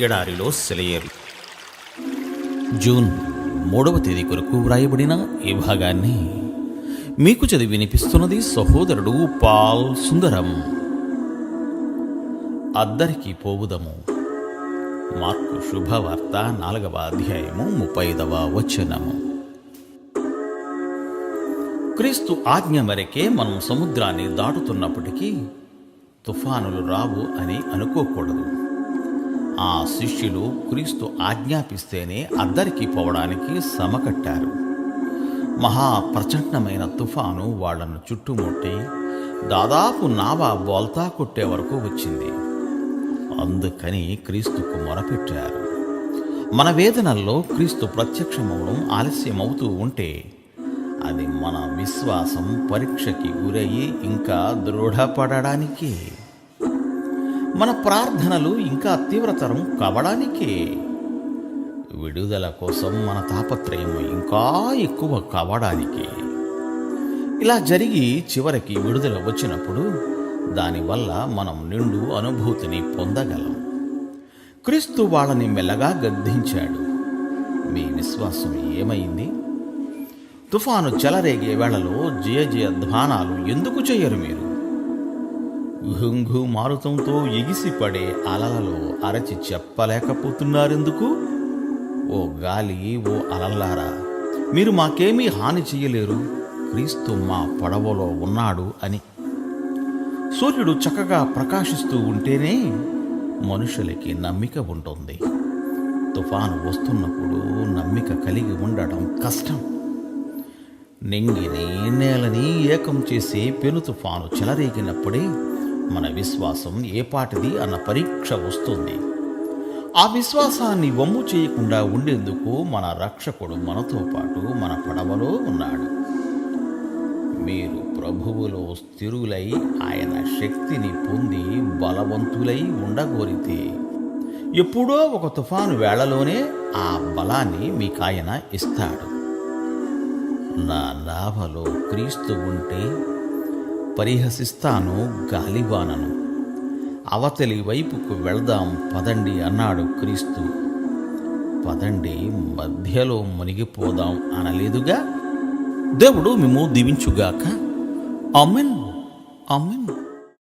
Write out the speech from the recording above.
ఎడారిలో సెలయేరు. జూన్ మూడవ తేదీ కొరకు వ్రాయబడిన ఈ భాగాన్ని మీకు చదివి వినిపిస్తున్నది సహోదరుడు పాల్ సుందరం. అద్దరికి పోవుదము. మార్కు శుభవార్త నాలుగవ అధ్యాయము ముప్పై ఐదవ వచనము. క్రీస్తు ఆజ్ఞ వరకే మనం సముద్రాన్ని దాటుతున్నప్పటికీ తుఫానులు రావు అని అనుకోకూడదు. ఆ శిష్యులు క్రీస్తు ఆజ్ఞాపిస్తేనే అద్దరికి పోవడానికి సమకట్టారు మహా ప్రచండమైన తుఫాను వాళ్ళను చుట్టుముట్టి దాదాపు నావా బోల్తా కొట్టే వరకు వచ్చింది. అందుకని క్రీస్తుకు మొరపెట్టారు. మన వేదనల్లో క్రీస్తు ప్రత్యక్షమవడం ఆలస్యమవుతూ ఉంటే అది మన విశ్వాసం పరీక్షకి గురయ్యి ఇంకా దృఢపడడానికి. మన ప్రార్థనలు ఇంకా తీవ్రతరం కావడానికే. విడుదల కోసం మన తాపత్రయం ఇంకా ఎక్కువ కావడానికి. ఇలా జరిగి చివరికి విడుదల వచ్చినప్పుడు దానివల్ల మనం నిండు అనుభూతిని పొందగలం. క్రీస్తు వాళ్ళని మెల్లగా గద్దించాడు. మీ విశ్వాసం ఏమైంది? తుఫాను చెలరేగే వేళలో జయ జయ ధ్వానాలు ఎందుకు చేయరు మీరు? ఘుంఘు మారుతంతో ఎగిసిపడే అలలలో అరచి చెప్పలేకపోతున్నారెందుకు? ఓ గాలి ఓ అలల్లారా మీరు మాకేమీ హాని చెయ్యలేరు. క్రీస్తు మా పడవలో ఉన్నాడు అని. సూర్యుడు చక్కగా ప్రకాశిస్తూ ఉంటేనే మనుషులకి నమ్మిక ఉంటుంది. తుఫాను వస్తున్నప్పుడు నమ్మిక కలిగి ఉండడం కష్టం. నింగిని నేలని ఏకం చేసే పెను తుఫాను చెలరేగినప్పుడే మన విశ్వాసం ఏపాటిది అన్న పరీక్ష వస్తుంది. ఆ విశ్వాసాన్ని వమ్ము చేయకుండా ఉండేందుకు మన రక్షకుడు మనతో పాటు మన పడవలో ఉన్నాడు. మీరు ప్రభువులో స్థిరులై ఆయన శక్తిని పొంది బలవంతులై ఉండగోరితే ఎప్పుడో ఒక తుఫాను వేళలోనే ఆ బలాన్ని మీకాయన ఇస్తాడు. నా నాభలో క్రీస్తు ఉంటే పరిహసిస్తాను గాలివానను. అవతలి వైపుకు వెళదాం పదండి అన్నాడు క్రీస్తు. పదండి మధ్యలో మునిగిపోదాం అనలేదుగా? దేవుడు మేము దీవించుగాక. Amen amen